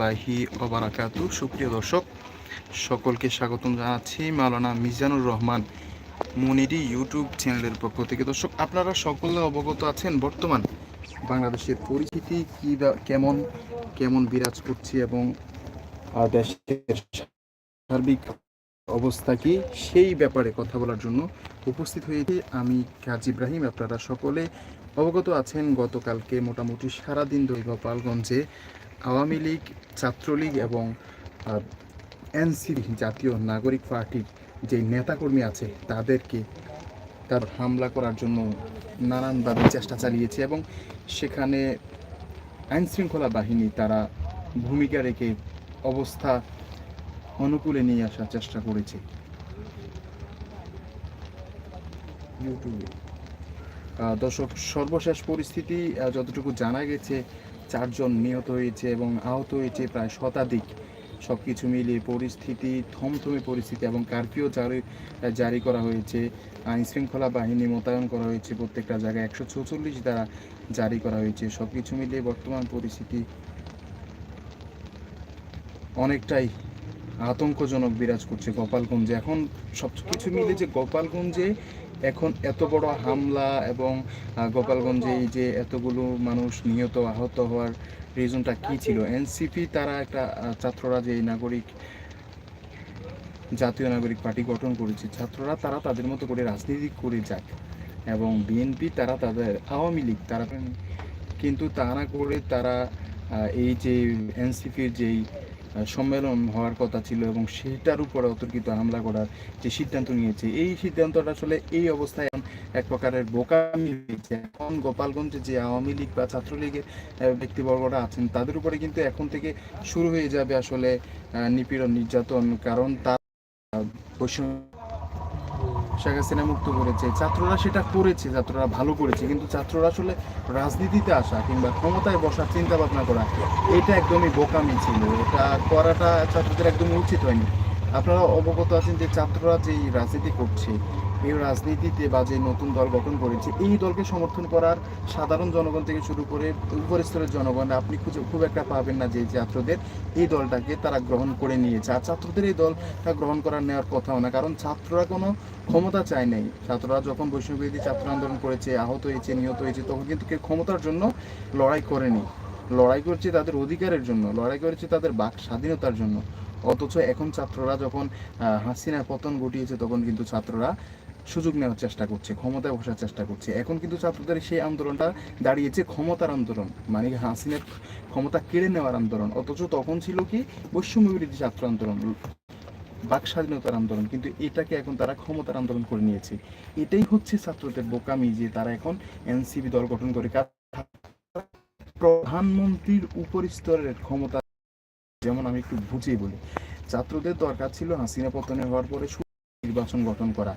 লাহি ওবারাকাতু। সুপ্রিয় দর্শক, সকলকে স্বাগতম জানাচ্ছি মালানা মিজানুর রহমান মনিরি ইউটিউব চ্যানেলের পক্ষ থেকে। দর্শক, আপনারা সকলে অবগত আছেন বর্তমান বাংলাদেশের পরিস্থিতি, কি কেমন কেমন বিরাজ করছে এবং দেশের সার্বিক অবস্থা কি, সেই ব্যাপারে কথা বলার জন্য উপস্থিত হয়েছে আমি কাজী ইব্রাহিম। আপনারা সকলে অবগত আছেন, গতকালকে মোটামুটি সারাদিন ধরে গোপালগঞ্জে আওয়ামী লীগ, ছাত্রলীগ এবং এনসিপি জাতীয় নাগরিক পার্টির যে নেতাকর্মী আছে, তাদেরকে তার হামলা করার জন্য নানানভাবে চেষ্টা চালিয়েছে এবং সেখানে আইনশৃঙ্খলা বাহিনী তারা ভূমিকা রেখে অবস্থা অনুকূলে নিয়ে আসার চেষ্টা করেছে। ইউটিউবে। দর্শক, সর্বশেষ পরিস্থিতি যতটুকু জানা গেছে, চারজন নিহত হয়েছে এবং আহত হয়েছে প্রায় শতাধিক। সব কিছু মিলিয়ে পরিস্থিতি, থমথমে পরিস্থিতি এবং কারফিউ জারি জারি করা হয়েছে। আইন শৃঙ্খলা বাহিনী মোতায়েন করা হয়েছে প্রত্যেকটা জায়গায় একশো চৌচল্লিশ দ্বারা জারি করা হয়েছে। সব কিছু মিলিয়ে বর্তমান পরিস্থিতি অনেকটাই আতঙ্কজনক বিরাজ করছে গোপালগঞ্জে। এখন সব কিছু মিলে যে গোপালগঞ্জে এখন এত বড় হামলা এবং গোপালগঞ্জে এই যে এতগুলো মানুষ নিহত, আহত হওয়ার রিজনটা কি ছিল? এনসিপি তারা একটা ছাত্ররা যে নাগরিক, জাতীয় নাগরিক পার্টি গঠন করেছে, ছাত্ররা তারা তাদের মতো করে রাজনীতি করে যাক এবং বিএনপি তারা তাদের, আওয়ামী লীগ তারা, কিন্তু তা না করে তারা এই যে এনসিপির যেই সম্মেলন হওয়ার কথা ছিল এবং সেটার উপরে অতর্কিত হামলা করার যে সিদ্ধান্ত নিয়েছে, এই সিদ্ধান্তটা আসলে এই অবস্থায় এক প্রকারের বোকামি হয়েছে। এখন গোপালগঞ্জে যে আওয়ামী লীগ বা ছাত্রলীগের ব্যক্তিবর্গরা আছেন, তাদের উপরে কিন্তু এখন থেকে শুরু হয়ে যাবে আসলে নিপীড়ন নির্যাতন, কারণ তার বৈষম্য শেখ হাসিনা মুক্ত করেছে। ছাত্ররা সেটা করেছে, ছাত্ররা ভালো করেছে, কিন্তু ছাত্ররা আসলে রাজনীতিতে আসা কিংবা ক্ষমতায় বসার চিন্তা ভাবনা করা, এটা একদমই বোকামি ছিল। এটা করাটা ছাত্রদের একদম উচিত হয়নি। আপনারা অবগত আছেন যে ছাত্ররা যেই রাজনীতি করছে এই রাজনীতিতে বা যে নতুন দল গঠন করেছে, এই দলকে সমর্থন করার সাধারণ জনগণ থেকে শুরু করে উপরস্তরের জনগণ, আপনি খুঁজে খুব একটা পাবেন না যে ছাত্রদের, এই দলটাকে তারা গ্রহণ করে নিয়েছে। আর ছাত্রদের এই দলটা গ্রহণ করার নেওয়ার কথাও না, কারণ ছাত্ররা কোনো ক্ষমতা চায় নাই। ছাত্ররা যখন বৈষ্ণববিরোধী ছাত্র আন্দোলন করেছে, আহত হয়েছে, নিহত হয়েছে, তখন কিন্তু কেউ ক্ষমতার জন্য লড়াই করেনি। লড়াই করছে তাদের অধিকারের জন্য, লড়াই করেছে তাদের বাক স্বাধীনতার জন্য। অথচ এখন ছাত্ররা যখন হাসিনার পতন ঘটিয়েছে তখন কিন্তু ছাত্ররা সুযোগ নেওয়ার চেষ্টা করছে, ক্ষমতায় বসার চেষ্টা করছে। এখন কিন্তু ছাত্রদের সেই আন্দোলনটা দাঁড়িয়েছে ক্ষমতার আন্দোলন মানে হাসিনের ক্ষমতা কেড়ে নেওয়ার আন্দোলন। অথচ তখন ছিল কি, বৈষম্য বিরোধী ছাত্র আন্দোলন, বাক স্বাধীনতার আন্দোলন, কিন্তু এটাকে এখন তারা ক্ষমতার আন্দোলন করে নিয়েছে। এটাই হচ্ছে ছাত্রদের বোকামি যে তারা এখন এনসিপি দল গঠন করে। প্রধানমন্ত্রীর উপর স্তরের ক্ষমতা যেমন আমি একটু বুঝিয়ে বলি। ছাত্রদের দরকার ছিল হাসিনা পতনে হওয়ার পরে নির্বাচন গঠন করা।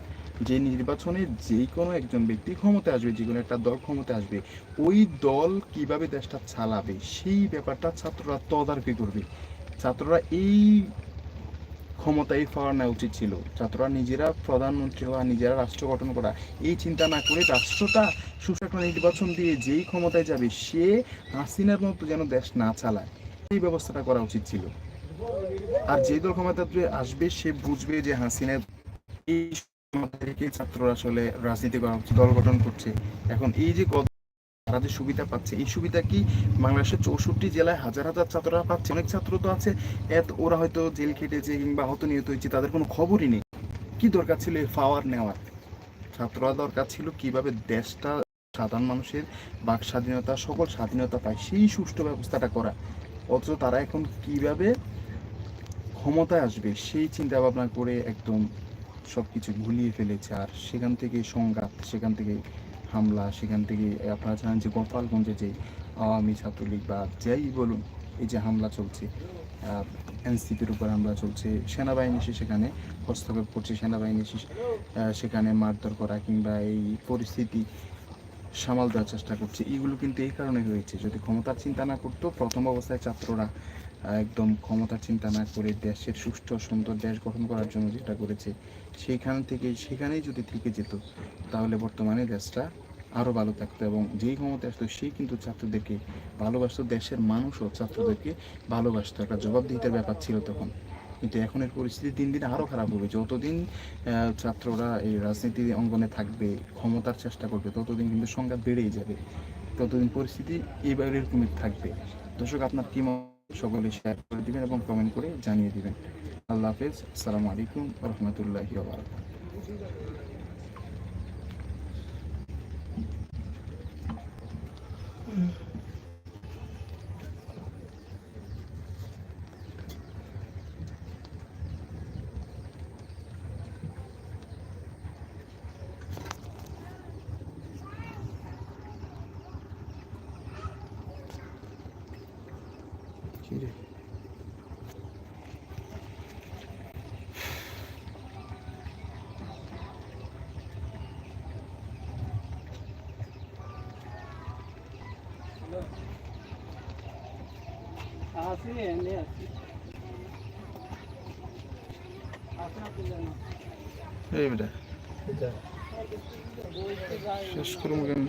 যে নির্বাচনে যেই কোনো একজন ব্যক্তি ক্ষমতা আসবে, যে কোনো একটা দল ক্ষমতা আসবে, ওই দল কীভাবে দেশটা চালাবে, সেই ব্যাপারটা ছাত্ররা তদারকি করবে। ছাত্ররা এই ক্ষমতায় পাওয়ার নেওয়া উচিত ছিল। ছাত্ররা নিজেরা প্রধানমন্ত্রী হওয়া, নিজেরা রাষ্ট্র গঠন করা, এই চিন্তা না করে রাষ্ট্রটা একটা নির্বাচন দিয়ে যেই ক্ষমতায় যাবে, সে হাসিনার মতো যেন দেশ না চালায়। এই ব্যবস্থাটা করা উচিত ছিল। আর যে দল ক্ষমতাতে আসবে, সে বুঝবে যে হাসিনার এই থেকে ছাত্ররা আসলে রাজনীতি করা দল গঠন করছে। এখন এই যে তারা যে সুবিধা পাচ্ছে, এই সুবিধা কি বাংলাদেশের চৌষট্টি জেলায় হাজার হাজার ছাত্ররা পাচ্ছে? অনেক ছাত্র তো আছে, এত ওরা হয়তো জেল খেটেছে কিংবা আহত নিহত হয়েছে, তাদের কোনো খবরই নেই। কি দরকার ছিল এই পাওয়ার নেওয়ার? ছাত্ররা দরকার ছিল কীভাবে দেশটা সাধারণ মানুষের বাক স্বাধীনতা, সকল স্বাধীনতা পায়, সেই সুষ্ঠু ব্যবস্থাটা করা। অথচ তারা এখন কীভাবে ক্ষমতায় আসবে সেই চিন্তা ভাবনা করে একদম সব কিছু ভুলিয়ে ফেলেছে। আর সেখান থেকে সংঘাত, সেখান থেকে হামলা, সেখান থেকে আপনারা জানেন যে গোপালগঞ্জে যে আওয়ামী ছাত্রলীগ বা যাই বলুন, এই যে হামলা চলছে এনসিপির উপর হামলা চলছে, সেনাবাহিনী এসে সেখানে হস্তক্ষেপ করছে, সেনাবাহিনী এসে সেখানে মারধর করা কিংবা এই পরিস্থিতি সামাল দেওয়ার চেষ্টা করছে। এইগুলো কিন্তু এই কারণে হয়েছে, যদি ক্ষমতার চিন্তা না করতো, প্রথম অবস্থায় ছাত্ররা একদম ক্ষমতার চিন্তা না করে দেশের সুষ্ঠু সুন্দর দেশ গঠন করার জন্য যেটা করেছে, সেইখান থেকে, সেখানেই যদি থেকে যেত, তাহলে বর্তমানে দেশটা আরও ভালো থাকতো এবং যেই ক্ষমতা আসতো, সেই কিন্তু ছাত্রদেরকে ভালোবাসতো, দেশের মানুষও ছাত্রদেরকে ভালোবাসতো। একটা জবাবদিহিতার ব্যাপার ছিল তখন। কিন্তু এখনের পরিস্থিতি দিন দিন আরও খারাপ হবে। যতদিন ছাত্ররা এই রাজনীতি অঙ্গনে থাকবে, ক্ষমতার চেষ্টা করবে, ততদিন কিন্তু সংখ্যা বেড়েই যাবে। ততদিন পরিস্থিতি এইবার এরকমই থাকবে। দর্শক, আপনার কি সকলে শেয়ার করে দিবেন এবং কমেন্ট করে জানিয়ে দিবেন। আল্লাহ হাফেজ। আসসালামু আলাইকুম রহমতুল্লাহি রে আসি এনে আসি আসা তুলে না এই বেটা শেষ করব কেন